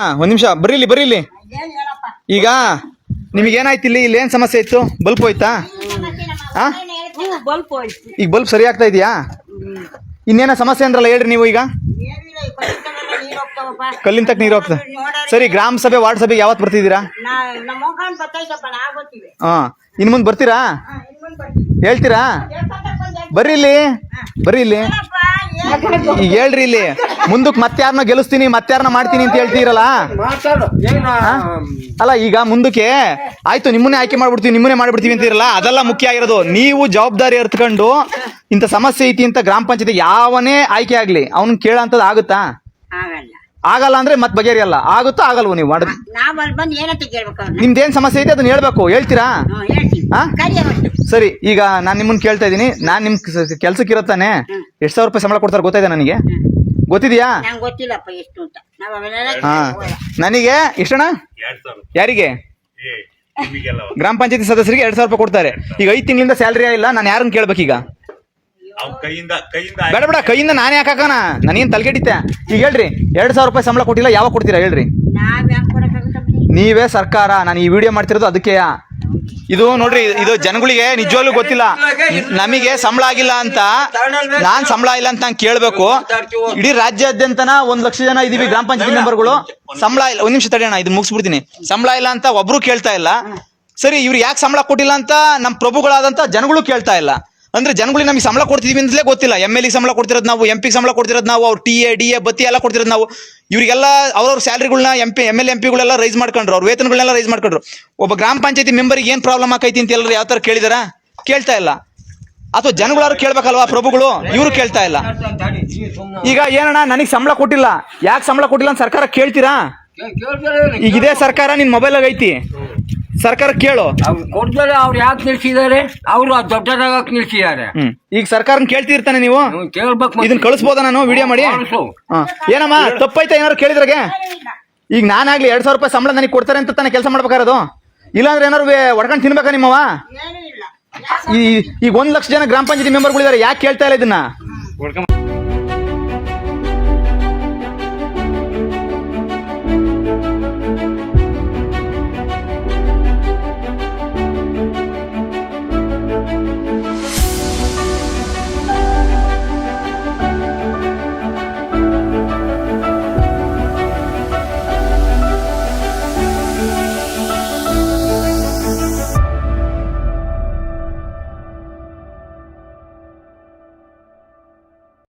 ಹಾ, ಒಂದ್ ನಿಮಿಷ ಬರೀಲಿ ಇಲ್ಲಿ ಈಗ ನಿಮಗೆ ಏನಾಯ್ತು ಇಲ್ಲಿ ಇಲ್ಲಿ ಏನ್ ಸಮಸ್ಯೆ ಇತ್ತು? ಬಲ್ಪ್ ಹೋಯ್ತಾ? ಹಾ ಈಗ ಬಲ್ಪ್ ಸರಿ ಆಗ್ತಾ ಇದೆಯಾ? ಇನ್ನೇನ ಸಮಸ್ಯೆ ಅಂದ್ರಲ್ಲ ಹೇಳ್ರಿ ನೀವು ಈಗ. ಕಲ್ಲಿನ ತಕ್ಕ ನೀರು ಹೋಗ್ತದೆ. ಸರಿ, ಗ್ರಾಮ ಸಭೆ, ವಾರ್ಡ್ ಸಭೆಗೆ ಯಾವತ್ತು ಬರ್ತಿದ್ದೀರಾ? ಹಾಂ, ಇನ್ ಮುಂದೆ ಬರ್ತೀರಾ. ಹೇಳ್ತೀರಾ. ಬರ್ರಿ ಇಲ್ಲಿ ಬರ್ರಿ ಇಲ್ಲಿ ಈಗ ಹೇಳ್ರಿ ಇಲ್ಲಿ. ಮುಂದಕ್ಕೆ ಮತ್ತೆ ಯಾರನ್ನ ಗೆಲ್ಲಿಸ್ತೀನಿ ಮತ್ತೆ ಯಾರನ್ನ ಮಾಡ್ತೀನಿ ಅಂತ ಹೇಳ್ತೀರಲ್ಲ? ಮಾತಾಡು. ಏನ ಅಲ್ಲ ಈಗ ಮುಂದಕ್ಕೆ ಆಯ್ತು ನಿಮ್ಮನ್ನೇ ಆಯ್ಕೆ ಮಾಡ್ಬಿಡ್ತೀವಿ ನಿಮ್ಮನ್ನೇ ಮಾಡ್ಬಿಡ್ತೀವಿ ಅಂತೀರಲ್ಲ? ಅದೆಲ್ಲ ಮುಖ್ಯ ಆಗಿರೋದು. ನೀವು ಜವಾಬ್ದಾರಿ ಅರ್ತ್ಕೊಂಡು ಇಂಥ ಸಮಸ್ಯೆ ಐತಿ ಅಂತ ಗ್ರಾಮ ಪಂಚಾಯತಿ ಯಾವನೇ ಆಯ್ಕೆ ಆಗ್ಲಿ ಅವ್ನ ಕೇಳಂತದ್ ಆಗುತ್ತಾ? ಆಗಲ್ಲ. ಆಗಲ್ಲ ಅಂದ್ರೆ ಮತ್ತೆ ಬಗೆಹರಿಯಲ್ಲ ಆಗುತ್ತೋ ಆಗಲ್ವೋ ನೀವು ಮಾಡ್ ಬಂದು ಏನಂತ ಕೇಳ್ಬೇಕು ಅವ್ರನ್ನ ನಿಮ್ದೇನ್ ಸಮಸ್ಯೆ ಐತೆ ಅದನ್ನ ಹೇಳ್ಬೇಕು. ಹೇಳ್ತೀರಾ? ಸರಿ ಈಗ ನಾನು ನಿಮ್ಮನ್ನ ಕೇಳ್ತಾ ಇದ್ದೀನಿ. ನಾನು ನಿಮ್ ಕೆಲ್ಸಕ್ಕೆ ಇರತ್ತಾನೆ ಎಷ್ಟು ಸಾವಿರ ರೂಪಾಯಿ ಸಂಬಳ ಕೊಡ್ತಾರೆ ಗೊತ್ತಾಯ್ತಾ ನನಗೆ? ಗೊತ್ತಿದ್ಯಾ? ನಂಗೆ ಗೊತ್ತಿಲ್ಲಪ್ಪ ಎಷ್ಟು ಅಂತ. ನಾವ್ ಅವೆಲ್ಲ ಹಾ. ನನಗೆ ಎಷ್ಟಣ್ಣ? ಯಾರಿಗೆ? ಗ್ರಾಮ ಪಂಚಾಯತಿ ಸದಸ್ಯರಿಗೆ ಎರಡ್ ಸಾವಿರ ರೂಪಾಯಿ ಕೊಡ್ತಾರೆ. ಈಗ ಐದು ತಿಂಗಳಿಂದ ಸ್ಯಾಲರಿ ಇಲ್ಲ ನಾನು ಯಾರನ್ನ ಕೇಳ್ಬೇಕೀಗ ಈಗ? ಕೈಯಿಂದ ಕೈಯಿಂದ ಬೇಡ ಬೇಡ ಕೈಯಿಂದ ನಾನೇ ಹಾಕಾಕಣ ತಲೆ ಕೆಡಿತೆ ಈಗ ಹೇಳ್ರಿ ಎರಡ್ ಸಾವಿರ ರೂಪಾಯಿ ಸಂಬಳ ಕೊಟ್ಟಿಲ್ಲ ಯಾವಾಗ ಕೊಡ್ತೀರಾ ಹೇಳ್ರಿ? ನಾವ್ ಹೆಂಗ್ ಕೊಡಕ್ಕಾಗುತ್ತಪ್ಪ ನೀವೇ ಸರ್ಕಾರ ನಾನು ಈ ವಿಡಿಯೋ ಮಾಡ್ತಿರೋದು ಅದಕ್ಕೆ ಇದು ನೋಡ್ರಿ, ಇದು ಜನಗಳಿಗೆ ನಿಜವಾಗ್ಲೂ ಗೊತ್ತಿಲ್ಲ. ನಮಗೆ ಸಂಬಳ ಆಗಿಲ್ಲ ಅಂತ, ನಾನ್ ಸಂಬಳ ಇಲ್ಲ ಅಂತ ನಾನು ಕೇಳ್ಬೇಕು. ಇಡೀ ರಾಜ್ಯಾದ್ಯಂತನ ಒಂದ್ ಲಕ್ಷ ಜನ ಇದೀವಿ, ಗ್ರಾಮ ಪಂಚಾಯತಿ ಮೆಂಬರ್ಗಳು. ಸಂಬಳ ಇಲ್ಲ, ಒಂದ್ ನಿಮಿಷ ತಡೆಯೋಣ ಇದು ಮುಗಿಸ್ಬಿಡ್ತೀನಿ. ಸಂಬಳ ಇಲ್ಲ ಅಂತ ಒಬ್ರು ಕೇಳ್ತಾ ಇಲ್ಲ. ಸರಿ, ಇವ್ರು ಯಾಕೆ ಸಂಬಳ ಕೊಟ್ಟಿಲ್ಲ ಅಂತ ನಮ್ಮ ಪ್ರಭುಗಳಾದಂತ ಜನಗಳು ಕೇಳ್ತಾ ಇಲ್ಲ. ಅಂದ್ರೆ ಜನಗಳಿಗೆ ನಮಗೆ ಸಂಬಳ ಕೊಡ್ತಿದೀವಿ ಅಂತಲೇ ಗೊತ್ತಿಲ್ಲ. ಎಂ ಎಲ್ ಸಂಬಳ ಕೊಡ್ತಿರೋದು ನಾವು ಎಂ ಸಂಬಳ ಕೊಡ್ತಿರೋದು ನಾವು, ಅವ್ರು ಟಿ ಎ ಡಿ ಎ ಬತ್ತಿ ಎಲ್ಲ ಕೊಡ್ತಿರೋದು ನಾವು. ಇವರಿಗೆಲ್ಲ ಅವ್ರವ್ರ ಸ್ಯಾಲರಿಗಳನ್ನ M P M L M ಪಿಗಳೆಲ್ಲ raise ಮಾಡ್ಕೊಂಡ್ರು. ಅವ್ರ ವೇತನಗಳನ್ನೆಲ್ಲ ರೈಸ್ ಮಾಡ್ಕೊಂಡ್ರು. ಒಬ್ಬ ಗ್ರಾಮ ಪಂಚಾಯತಿ ಮೆಂಬರ್ಗೆ ಏನು ಪ್ರಾಬ್ಲಮ್ ಆಕೈತಿ ಅಂತ ಎಲ್ಲರೂ ಯಾವ ತರ ಕೇಳಿದಾರ? ಕೇಳ್ತಾ ಇಲ್ಲ. ಅಥವಾ ಜನಗಳಾರು ಕೇಳ್ಬೇಕಲ್ವಾ? ಪ್ರಭುಗಳು, ಇವರು ಕೇಳ್ತಾ ಇಲ್ಲ. ಈಗ ಏನಣ್ಣ, ನನಗೆ ಸಂಬಳ ಕೊಟ್ಟಿಲ್ಲ. ಯಾಕೆ ಸಂಬಳ ಕೊಟ್ಟಿಲ್ಲ ಅಂತ ಸರ್ಕಾರ ಕೇಳ್ತೀರಾ? ಈಗ ಇದೇ ಸರ್ಕಾರ ನಿನ್ನ ಮೊಬೈಲ್ ಐತಿ. ಸರ್ಕಾರ ಕೇಳು. ಅವ್ರು ಕೊಡ್ತಾರೆ ಅವ್ರು ಯಾಕೆ ನಿಲ್ಸಿದ್ದಾರೆ? ಅವರು ದೊಡ್ಡದಾಗಕ್ ನಿಲ್ಸಿದ್ದಾರೆ. ಹ್ಮ್. ಈಗ ಸರ್ಕಾರನ ಕೇಳ್ತಿರ್ತಾನೆ ನೀವು? ನೀವು ಕೇಳ್ಬೇಕು. ಇದನ್ನ ಕಳಿಸ್ಬೋದಾ ನಾನು ವಿಡಿಯೋ ಮಾಡಿ? ಕಳ್ಸು. ಹಾ. ಏನಮ್ಮ ತಪ್ಪೈತೆ ಏನಾರು ಕೇಳಿದ್ರಾಗೆ? ಈಗ ನಾನಾಗ್ಲಿ ಎರಡ್ ಸಾವಿರ ರೂಪಾಯಿ ಸಂಬಳ ನನಗೆ ಕೊಡ್ತಾರೆ ಅಂತ ತಾನೇ ಕೆಲಸ ಮಾಡ್ಬೇಕಾರದು ಇಲ್ಲಾಂದ್ರೆ ಏನಾರು ಒಡ್ಕೊಂಡು ತಿನ್ಬೇಕಾ ನಿಮ್ಮವ ಏನೂ ಇಲ್ಲ ಈ ಈಗ ಒಂದ್ ಲಕ್ಷ ಜನ ಗ್ರಾಮ ಪಂಚಾಯತಿ ಮೆಂಬರ್ಗಳಿದ್ದಾರೆ ಯಾಕೆ ಕೇಳ್ತಾ ಇಲ್ಲ ಇದನ್ನ?